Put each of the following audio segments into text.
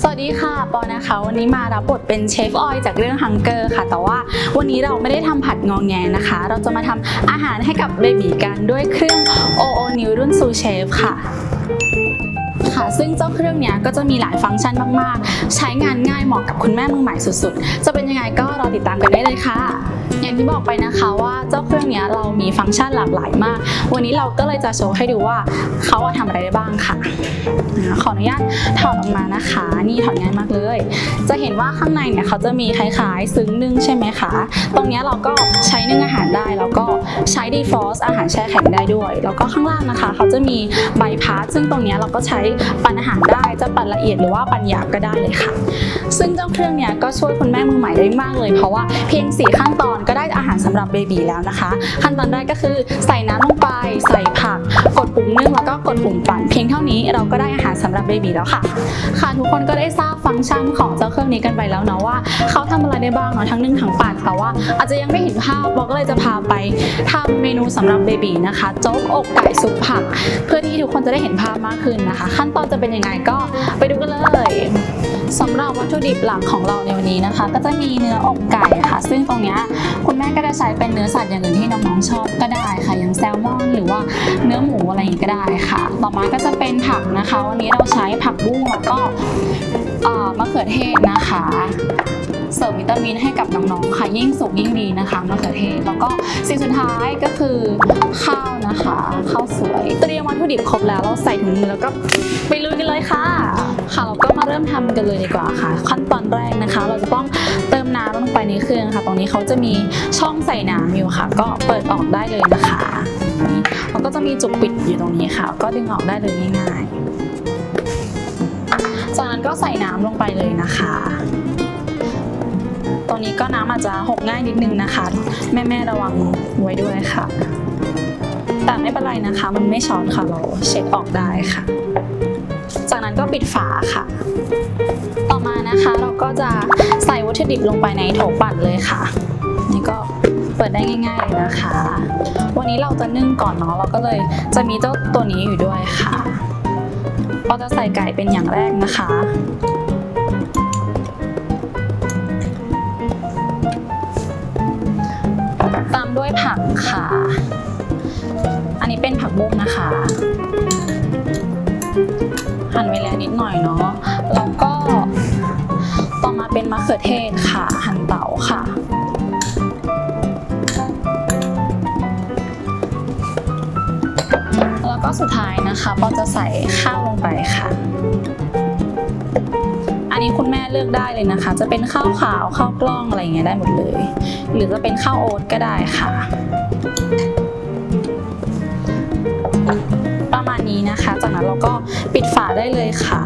สวัสดีค่ะปอนะคะ วันนี้มารับบทเป็นเชฟออยจากเรื่องฮังเกอร์ค่ะ แต่ว่าวันนี้เราไม่ได้ทำผัดงองแงนะคะ เราจะมาทำอาหารให้กับเบบีกันด้วยเครื่องโอ-โอนิวรุ่นซูเชฟค่ะ ค่ะ ซึ่งเจ้าเครื่องเนี้ยก็จะมีหลายฟังก์ชันมาก ๆ ใช้งานง่ายเหมาะกับคุณแม่มือใหม่สุด ๆ จะเป็นยังไงก็รอติดตามกันได้เลยค่ะ อย่างที่บอกไปนะคะว่าเจ้าเครื่องเนี้ยเรามีฟังก์ชันหลากหลายมาก วันนี้เราก็เลยจะโชว์ให้ดูว่าเขาทำอะไรได้บ้างค่ะ ขออนุญาตถอดออกมานะคะ นี่ถอดง่ายมากเลย จะเห็นว่าข้างในเนี่ยเขาจะมีคล้ายๆ ซึ้งนึ่งใช่ไหมคะ ตรงนี้เราก็ใช้นึ่งอาหารได้แล้วก็ใช้ดีฟรอสอาหารแช่แข็งได้ด้วย แล้วก็ข้างล่างนะคะ เขาจะมีใบพัดซึ่งตรงนี้เราก็ใช้ปั่นอาหารได้จะปั่นละเอียดหรือว่าปั่นหยาบก็ได้เลยค่ะ ซึ่งเจ้าเครื่องเนี้ยก็ช่วยคุณแม่มือใหม่ได้มากเลย เพราะว่าเพียง4ขั้นตอนก็ได้ำหรับเบบีแล้วนะคะ ขั้นตอนแรกก็คือใส่น้ำลงไป ใส่ผัก กดปุ่มนึ่งแล้วก็กดปุ่มปั่น เพียงเท่านี้เราก็ได้อาหารสำหรับเบบีแล้วค่ะ ค่ะทุกคนก็ได้ทราบฟังก์ชันของเจ้าเครื่องนี้กันไปแล้วเนาะว่าเขาทำอะไรได้บ้างเนาะทั้งนึ่งทั้งปั่นแต่ว่าอาจจะยังไม่เห็นภาพบอกก็เลยจะพาไปทำเมนูสำหรับเบบีนะคะโจ๊กอกไก่ซุปผัก เพื่อที่ทุกคนจะได้เห็นภาพมากขึ้นนะคะ ขั้นตอนจะเป็นยังไงก็ไปดูกันเลย สำหรับวัตถุดิบหลักของเราในวันนี้นะคะ ก็จะมีเนื้ออกไก่ค่ะ ซึ่งตรงนี้คุณแม่ก็จะใช้เป็นเนื้อสัตว์อย่างอื่นที่น้องๆชอบก็ได้ค่ะ อย่างแซลมอนหรือว่าเนื้อหมูอะไรอย่างนี้ก็ได้ค่ะ ต่อมาก็จะเป็นผักนะคะ วันนี้เราใช้ผักบุ้งแล้วก็มะเขือเทศนะคะ เสริมวิตามินให้กับน้องๆค่ะยิ่งสุกยิ่งดีนะคะมะเขือเทศแล้วก็สิ่งสุดท้ายก็คือข้าวนะคะข้าวสวยเตรียมวัตถุดิบครบแล้วเราใส่ถุงมือแล้วก็ไปลุยกันเลยค่ะ ค่ะเราก็มาเริ่มทำกันเลยดีกว่าค่ะ ขั้นตอนแรกนะคะ เราจะต้องเติมน้ำลงไปในเครื่องค่ะตรงนี้เขาจะมีช่องใส่น้ำอยู่ค่ะ ก็เปิดออกได้เลยนะคะนี่เราก็จะมีจุกปิดอยู่ตรงนี้ค่ะ ก็ดึงออกได้เลยง่ายๆจากนั้นก็ใส่น้ำลงไปเลยนะคะ ตรงนี้ก็น้ำอาจจะหกง่ายนิดนึงนะคะ แม่ๆระวังไว้ด้วยค่ะ แต่ไม่เป็นไรนะคะ มันไม่ช้อนค่ะเราเช็ดออกได้ค่ะ จากนั้นก็ปิดฝาค่ะ ต่อมานะคะเราก็จะใส่วัตถุดิบลงไปในโถปั่นเลยค่ะ นี่ก็เปิดได้ง่ายๆเลยนะคะ วันนี้เราจะนึ่งก่อนเนาะเราก็เลยจะมีเจ้าตัวนี้อยู่ด้วยค่ะ เราจะใส่ไก่เป็นอย่างแรกนะคะ ผักค่ะ อันนี้เป็นผักบุ้งนะคะ หั่นไว้แล้วนิดหน่อยเนาะ แล้วก็ต่อมาเป็นมะเขือเทศค่ะ หั่นเต๋าค่ะ แล้วก็สุดท้ายนะคะปอจะใส่ข้าวลงไปค่ะ นี้คุณแม่เลือกได้เลยนะคะ จะเป็นข้าวขาวข้าวกล้องอะไรเงี้ยได้หมดเลย หรือจะเป็นข้าวโอ๊ตก็ได้ค่ะ ประมาณนี้นะคะ จากนั้นเราก็ปิดฝาได้เลยค่ะ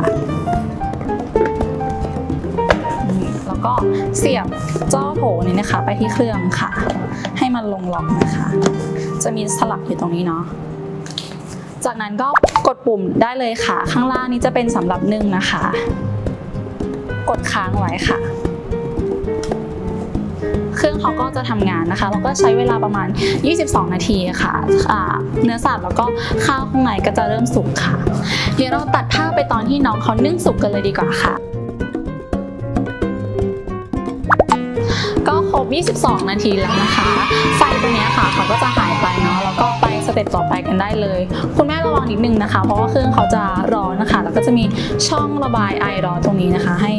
แล้วก็เสียบเจ้าโถนี้นะคะ ไปที่เครื่องค่ะ ให้มันลงล็อกนะคะ จะมีสลักอยู่ตรงนี้เนาะจากนั้นก็กดปุ่มได้เลยค่ะ ข้างล่างนี้จะเป็นสำหรับนึ่งนะคะ กดค้างไว้ค่ะ เครื่องเขาก็จะทำงานนะคะ แล้วก็ใช้เวลาประมาณ 22 นาทีค่ะอ่าเนื้อสัตว์แล้วก็ข้าวข้างในก็จะเริ่มสุกค่ะ เดี๋ยวเราตัดภาพไปตอนที่น้องเขานึ่งสุกกันเลยดีกว่าค่ะก็ครบ 22 นาทีแล้วนะคะ ไฟตัวนี้ค่ะ เขาก็จะหายไป เต็ปต่อไปกันได้เลย คุณแม่ระวังนิดนึงนะคะ เพราะว่าเครื่องเขาจะร้อนนะคะ แล้วก็จะมีช่องระบายไอร้อนตรงนี้นะคะ ให้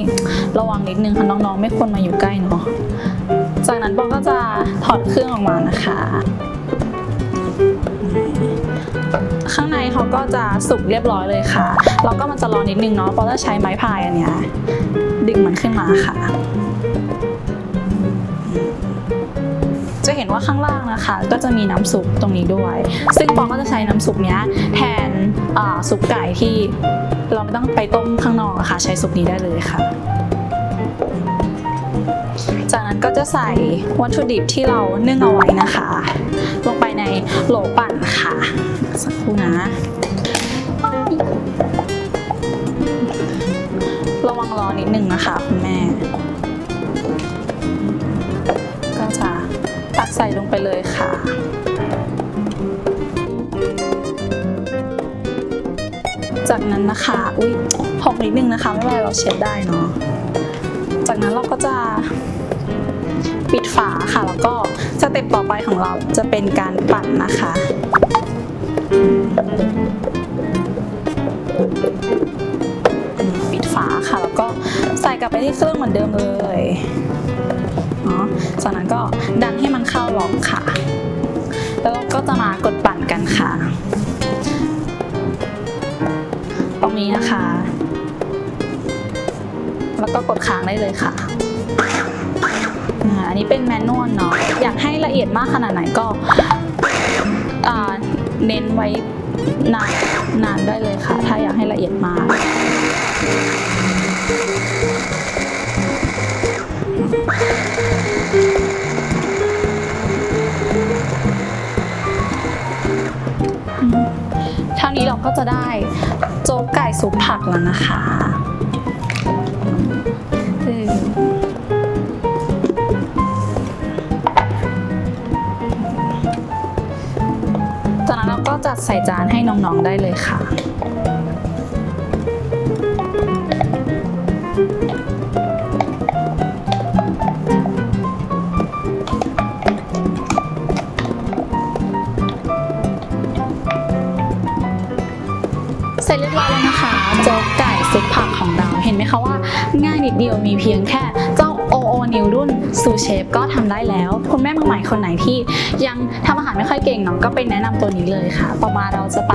ระวังนิดนึงค่ะน้องๆ ไม่ควรมาอยู่ใกล้เนาะจากนั้นปอก็จะถอดเครื่องออกมานะคะข้างในเขาก็จะสุกเรียบร้อยเลยค่ะเราก็มันจะร้อนนิดนึงเนาะปอจะใช้ไม้พายอันเนี้ยดึงมันขึ้นมาค่ะ เห็นว่าข้างล่างนะคะ ก็จะมีน้ำซุปตรงนี้ด้วย ซึ่งปองก็จะใช้น้ำซุปเนี้ยแทนซุปไก่ที่เราไม่ต้องไปต้มข้างนอกะค่ะ ใช้ซุปนี้ได้เลยค่ะ จากนั้นก็จะใส่วัตถุดิบที่เรานึ่งเอาไว้นะคะ ลงไปในโหลปั่นค่ะ สักครู่นะระวังร้อนนิดนึงนะคะคุณแม่ ค่ะจากนั้นนะคะ อุ้ยหกนิดนึงนะคะ ไม่เป็นไรเราเช็ดได้เนาะ จากนั้นเราก็จะปิดฝาค่ะ แล้วก็สเต็ปต่อไปของเราจะเป็นการปั่นนะคะ ปิดฝาค่ะ แล้วก็ใส่กลับไปที่เครื่องเหมือนเดิมเลย จากนั้นก็ดันให้มันเข้าล็อกค่ะ แล้วเราก็จะมากดปั่นกันค่ะ ตรงนี้นะคะ แล้วก็กดค้างได้เลยค่ะอ่าอันนี้เป็นแมนนวลเนาะ อยากให้ละเอียดมากขนาดไหนก็เน้นไว้นานนานได้เลยค่ะ ถ้าอยากให้ละเอียดมาก เท่านี้เราก็จะได้โจ๊กไก่ซุปผักแล้วนะคะจากนั้นเราก็จัดใส่จานให้น้องๆได้เลยค่ะ ง่ายนิดเดียวมีเพียงแค่เจ้า OO นิวรุ่นซูเชฟก็ทำได้แล้ว คุณแม่มือใหม่คนไหนที่ยังทำอาหารไม่ค่อยเก่งเนาะก็ไปแนะนำตัวนี้เลยค่ะ ต่อมาเราจะไป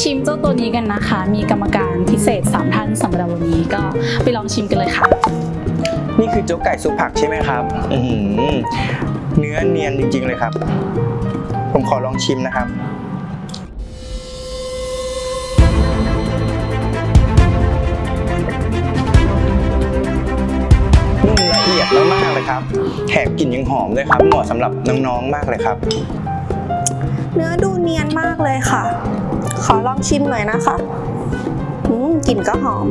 ชิมเจ้าตัวนี้กันนะคะ มีกรรมการพิเศษ 3 ท่านสำหรับวันนี้ก็ไปลองชิมกันเลยค่ะ นี่คือโจ๊กไก่ซุปผักใช่ไหมครับอือหือเนื้อเนียนจริงๆเลยครับ ผมขอลองชิมนะครับ เลยครับแถมกลิ่นยังหอมด้วยครับเหมาะสำหรับน้องๆมากเลยครับ เนื้อดูเนียนมากเลยค่ะ ขอลองชิมหน่อยนะคะอืมกลิ่นก็หอม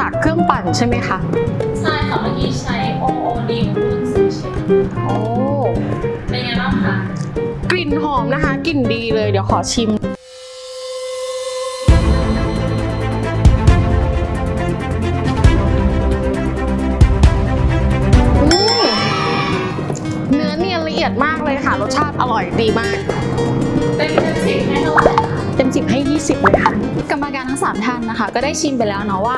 จากเครื่องปั่นใช่ไหมคะ ใช่ค่ะเมื่อกี้ใช้ OO นิวรุ่นซูเชฟโอ้เป็นไงบ้างคะกลิ่นหอมนะคะ กลิ่นดีเลยเดี๋ยวขอชิมอืมเนื้อเนียนละเอียดมากเลยค่ะ รสชาติอร่อยดีมากเต็มเต็มสิบให้เท่าไหร่เต็มสิบให้ 20 เลยค่ะ กรรมการทั้ง 3 ท่านนะคะ ก็ได้ชิมไปแล้วเนาะว่า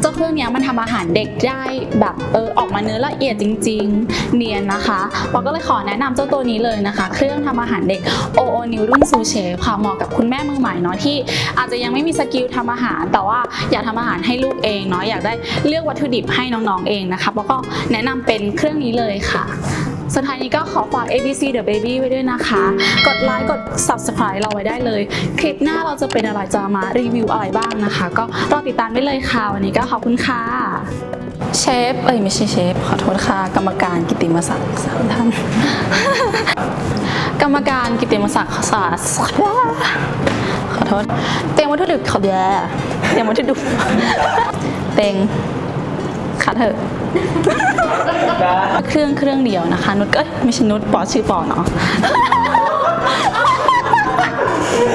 เจ้าเครื่องนี้มันทำอาหารเด็กได้แบบเออออกมาเนื้อละเอียดจริง ๆ เนียนนะคะปอก็เลยขอแนะนำเจ้าตัวนี้เลยนะคะ เครื่องทำอาหารเด็ก OO นิวรุ่นซูเชฟค่ะเหมาะกับคุณแม่มือใหม่เนาะที่อาจจะยังไม่มีสกิลทำอาหาร แต่ว่าอยากทำอาหารให้ลูกเองเนาะอยากได้เลือกวัตถุดิบให้น้องๆเองนะคะแล้วก็แนะนำเป็นเครื่องนี้เลยค่ะ สุดท้ายนี้ก็ขอฝาก ABC The Baby ไว้ด้วยนะคะ กดไลค์กด Subscribe เราไว้ได้เลย คลิปหน้าเราจะเป็นอะไรจะมารีวิวอะไรบ้างนะคะ ก็รอติดตามได้เลยค่ะ วันนี้ก็ขอบคุณค่ะ เชฟ เอ้ยไม่ใช่เชฟ ขอโทษค่ะ กรรมการกิติมศักดิ์สามท่าน กรรมการกิตติมศักดิ์ศาสตร์ขอโทษ เตรียมวัตถุดิบขอแย่เตรียมวัตถุดิบเต็ง คัดเถอะเครื่องเครื่องเดียวนะคะ นุชก็เอ้ยไม่ใช่นุชปอชื่อปอเนาะ